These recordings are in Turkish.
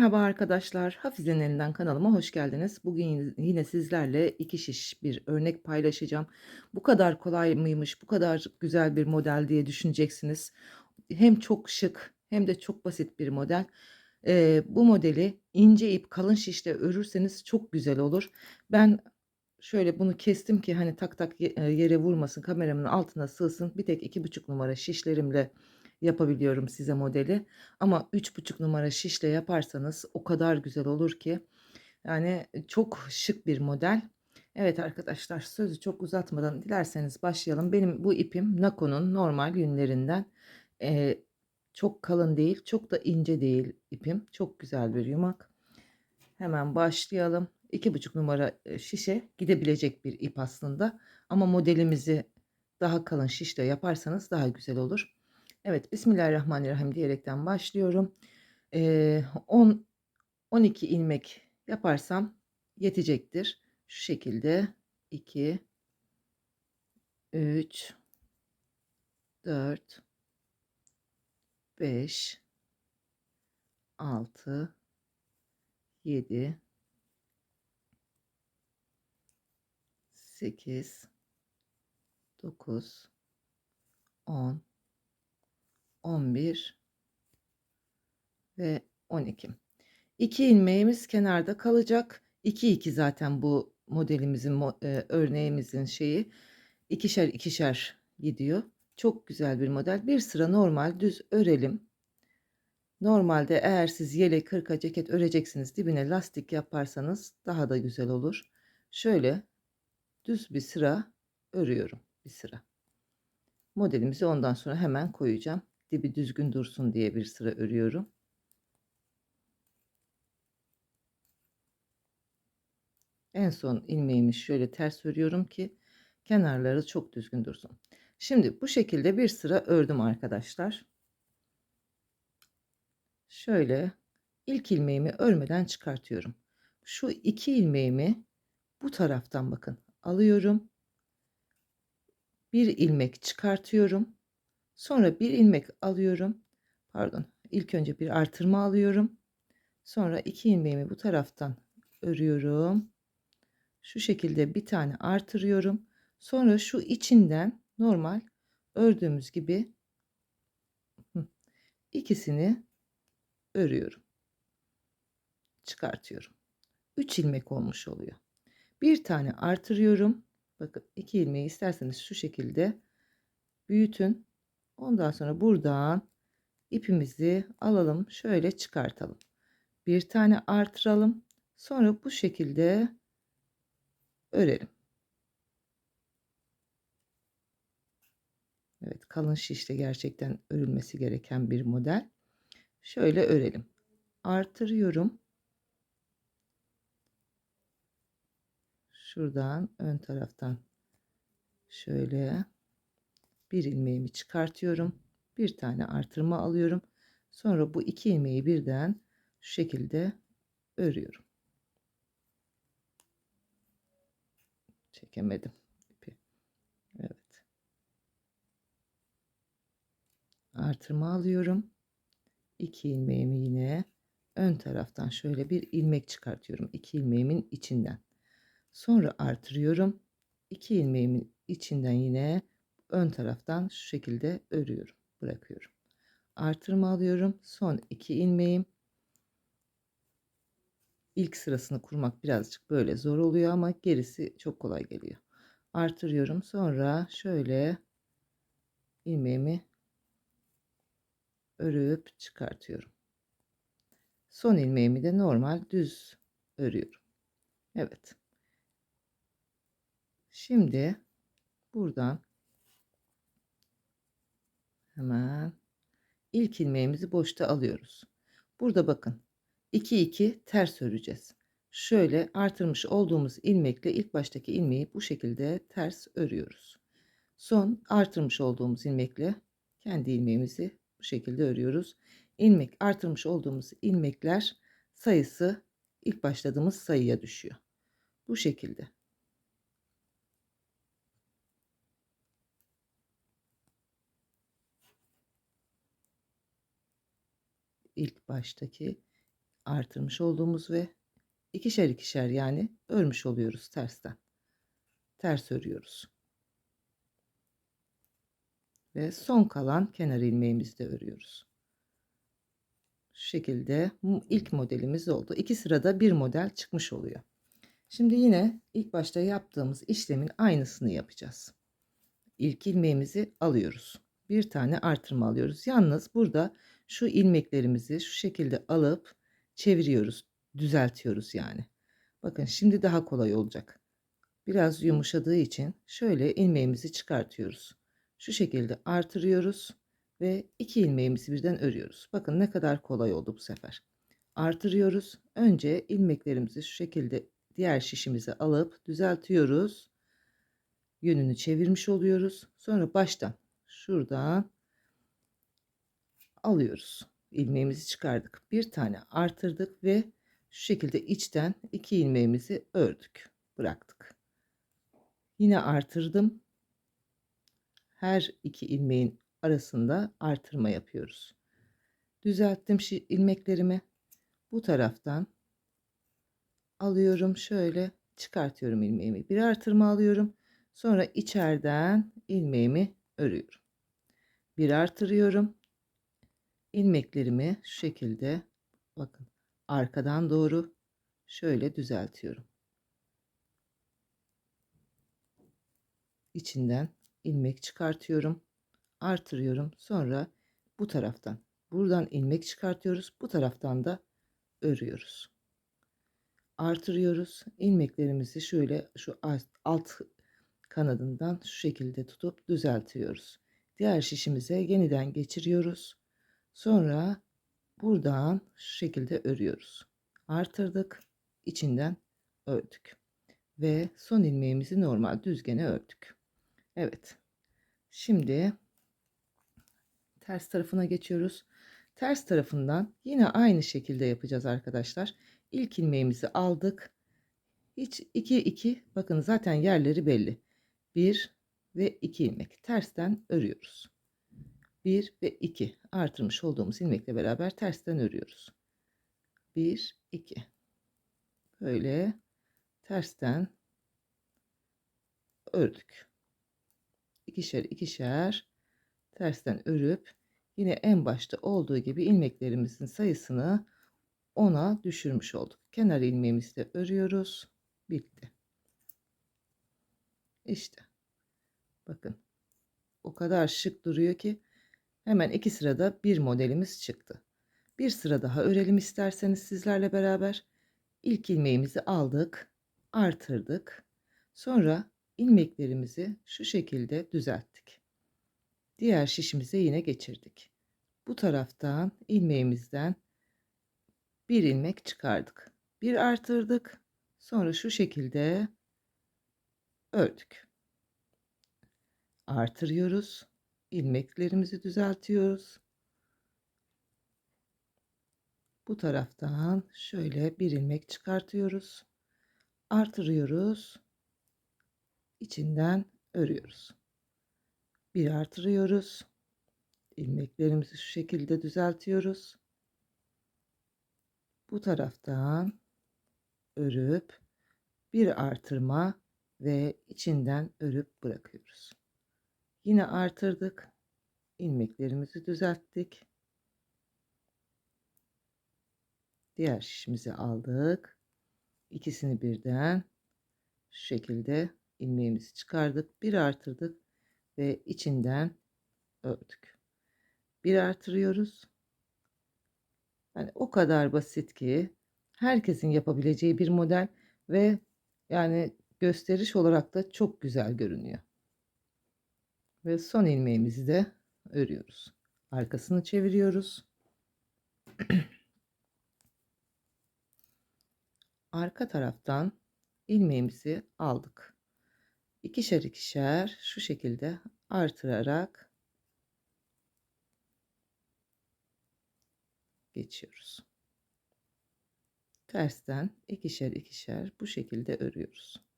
Merhaba arkadaşlar, Hafize'nin elinden kanalıma hoş geldiniz. Bugün yine sizlerle iki şiş bir örnek paylaşacağım. Bu kadar kolay mıymış, bu kadar güzel bir model diye düşüneceksiniz. Hem çok şık hem de çok basit bir model. Ee, bu modeli ince ip kalın şişle örürseniz çok güzel olur. Ben şöyle bunu kestim ki hani tak tak e, yere vurmasın, kameramın altına sığsın. Bir tek iki buçuk numara şişlerimle yapabiliyorum size modeli. Ama üç buçuk numara şişle yaparsanız o kadar güzel olur ki. Yani çok şık bir model. Evet arkadaşlar sözü çok uzatmadan dilerseniz başlayalım. Benim bu ipim Nako'nun normal yünlerinden. Ee, çok kalın değil, çok da ince değil ipim. Çok güzel bir yumak. Hemen başlayalım. İki buçuk numara e, şişe gidebilecek bir ip aslında. Ama modelimizi daha kalın şişle yaparsanız daha güzel olur. Evet, Bismillahirrahmanirrahim diyerekten başlıyorum. Ee, 10 12 ilmek yaparsam yetecektir. Şu şekilde 2 3 4 5 6 7 8 9 10 11 ve 12. 2 ilmeğimiz kenarda kalacak. 2 2 zaten bu modelimizin mo- e, örneğimizin şeyi ikişer ikişer gidiyor. Çok güzel bir model. Bir sıra normal düz örelim. Normalde eğer siz yelek, hırka, ceket öreceksiniz dibine lastik yaparsanız daha da güzel olur. Şöyle düz bir sıra örüyorum bir sıra. Modelimizi ondan sonra hemen koyacağım. Dibi düzgün dursun diye bir sıra örüyorum. En son ilmeğimi şöyle ters örüyorum ki kenarları çok düzgün dursun. Şimdi bu şekilde bir sıra ördüm arkadaşlar. Şöyle ilk ilmeğimi örmeden çıkartıyorum. Şu iki ilmeğimi bu taraftan bakın alıyorum. Bir ilmek çıkartıyorum. Sonra bir ilmek alıyorum. Pardon. İlk önce bir artırma alıyorum. Sonra iki ilmeğimi bu taraftan örüyorum. Şu şekilde bir tane artırıyorum. Sonra şu içinden normal ördüğümüz gibi ikisini örüyorum. Çıkartıyorum. 3 ilmek olmuş oluyor. Bir tane artırıyorum. Bakın iki ilmeği isterseniz şu şekilde büyütün. Ondan sonra buradan ipimizi alalım. Şöyle çıkartalım. Bir tane artıralım. Sonra bu şekilde örelim. Evet kalın şişle gerçekten örülmesi gereken bir model. Şöyle örelim. Artırıyorum. Şuradan ön taraftan şöyle bir ilmeğimi çıkartıyorum. Bir tane artırma alıyorum. Sonra bu iki ilmeği birden şu şekilde örüyorum. Çekemedim. Evet. Artırma alıyorum. İki ilmeğimi yine ön taraftan şöyle bir ilmek çıkartıyorum. İki ilmeğimin içinden. Sonra artırıyorum. İki ilmeğimin içinden yine ön taraftan şu şekilde örüyorum. Bırakıyorum. Artırma alıyorum. Son iki ilmeğim. İlk sırasını kurmak birazcık böyle zor oluyor ama gerisi çok kolay geliyor. Artırıyorum. Sonra şöyle ilmeğimi örüp çıkartıyorum. Son ilmeğimi de normal düz örüyorum. Evet. Şimdi buradan hemen ilk ilmeğimizi boşta alıyoruz. Burada bakın 2 2 ters öreceğiz. Şöyle artırmış olduğumuz ilmekle ilk baştaki ilmeği bu şekilde ters örüyoruz. Son artırmış olduğumuz ilmekle kendi ilmeğimizi bu şekilde örüyoruz. İlmek artırmış olduğumuz ilmekler sayısı ilk başladığımız sayıya düşüyor. Bu şekilde. İlk baştaki artırmış olduğumuz ve ikişer ikişer yani örmüş oluyoruz tersten. Ters örüyoruz. Ve son kalan kenar ilmeğimizi de örüyoruz. Şu şekilde ilk modelimiz oldu. İki sırada bir model çıkmış oluyor. Şimdi yine ilk başta yaptığımız işlemin aynısını yapacağız. İlk ilmeğimizi alıyoruz. Bir tane artırma alıyoruz. Yalnız burada şu ilmeklerimizi şu şekilde alıp çeviriyoruz. Düzeltiyoruz yani. Bakın şimdi daha kolay olacak. Biraz yumuşadığı için şöyle ilmeğimizi çıkartıyoruz. Şu şekilde artırıyoruz ve iki ilmeğimizi birden örüyoruz. Bakın ne kadar kolay oldu bu sefer. Artırıyoruz. Önce ilmeklerimizi şu şekilde diğer şişimize alıp düzeltiyoruz. Yönünü çevirmiş oluyoruz. Sonra baştan şuradan alıyoruz. ilmeğimizi çıkardık. Bir tane artırdık ve şu şekilde içten iki ilmeğimizi ördük. Bıraktık. Yine artırdım. Her iki ilmeğin arasında artırma yapıyoruz. Düzelttim ilmeklerimi. Bu taraftan alıyorum şöyle çıkartıyorum ilmeğimi. Bir artırma alıyorum. Sonra içeriden ilmeğimi örüyorum. Bir artırıyorum. İlmeklerimi şu şekilde bakın arkadan doğru şöyle düzeltiyorum. İçinden ilmek çıkartıyorum. Artırıyorum. Sonra bu taraftan buradan ilmek çıkartıyoruz. Bu taraftan da örüyoruz artırıyoruz. ilmeklerimizi şöyle şu alt kanadından şu şekilde tutup düzeltiyoruz. Diğer şişimize yeniden geçiriyoruz. Sonra buradan şu şekilde örüyoruz. Artırdık. içinden ördük. Ve son ilmeğimizi normal düzgene ördük. Evet. Şimdi ters tarafına geçiyoruz. Ters tarafından yine aynı şekilde yapacağız arkadaşlar. İlk ilmeğimizi aldık. Hiç 2 2 bakın zaten yerleri belli. 1 ve 2 ilmek tersten örüyoruz. 1 ve 2 artırmış olduğumuz ilmekle beraber tersten örüyoruz. 1 2 böyle tersten ördük. İkişer ikişer tersten örüp yine en başta olduğu gibi ilmeklerimizin sayısını 10'a düşürmüş olduk. Kenar ilmeğimizi de örüyoruz. Bitti. İşte. Bakın. O kadar şık duruyor ki hemen iki sırada bir modelimiz çıktı. Bir sıra daha örelim isterseniz sizlerle beraber. İlk ilmeğimizi aldık, artırdık. Sonra ilmeklerimizi şu şekilde düzelttik. Diğer şişimize yine geçirdik. Bu taraftan ilmeğimizden bir ilmek çıkardık. Bir artırdık. Sonra şu şekilde ördük. Artırıyoruz. İlmeklerimizi düzeltiyoruz. Bu taraftan şöyle bir ilmek çıkartıyoruz. Artırıyoruz. içinden örüyoruz. Bir artırıyoruz. ilmeklerimizi şu şekilde düzeltiyoruz bu taraftan örüp bir artırma ve içinden örüp bırakıyoruz. Yine artırdık. ilmeklerimizi düzelttik. Diğer şişimizi aldık. İkisini birden şu şekilde ilmeğimizi çıkardık. Bir artırdık ve içinden ördük. Bir artırıyoruz. Yani o kadar basit ki herkesin yapabileceği bir model ve yani gösteriş olarak da çok güzel görünüyor. Ve son ilmeğimizi de örüyoruz. Arkasını çeviriyoruz. Arka taraftan ilmeğimizi aldık. İkişer ikişer şu şekilde artırarak geçiyoruz. Tersten ikişer ikişer bu şekilde örüyoruz.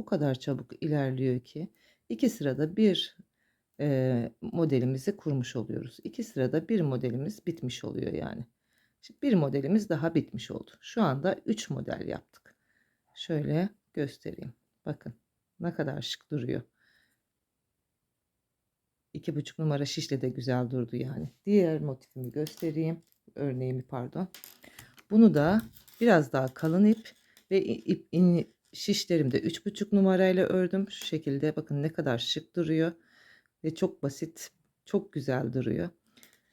O kadar çabuk ilerliyor ki iki sırada bir eee, modelimizi kurmuş oluyoruz. 2 sırada bir modelimiz bitmiş oluyor yani. Şimdi bir modelimiz daha bitmiş oldu. Şu anda 3 model yaptık. Şöyle göstereyim. Bakın ne kadar şık duruyor. 2,5 numara şişle de güzel durdu yani. Diğer motifimi göstereyim. Örneğimi pardon. Bunu da biraz daha kalın ip ve ip in, şişlerimi de 3,5 numarayla ördüm. Şu şekilde bakın ne kadar şık duruyor. Ve çok basit, çok güzel duruyor.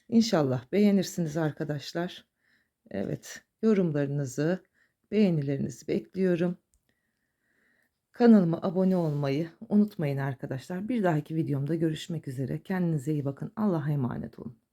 İnşallah beğenirsiniz arkadaşlar. Evet, yorumlarınızı, beğenilerinizi bekliyorum. Kanalıma abone olmayı unutmayın arkadaşlar. Bir dahaki videomda görüşmek üzere. Kendinize iyi bakın. Allah'a emanet olun.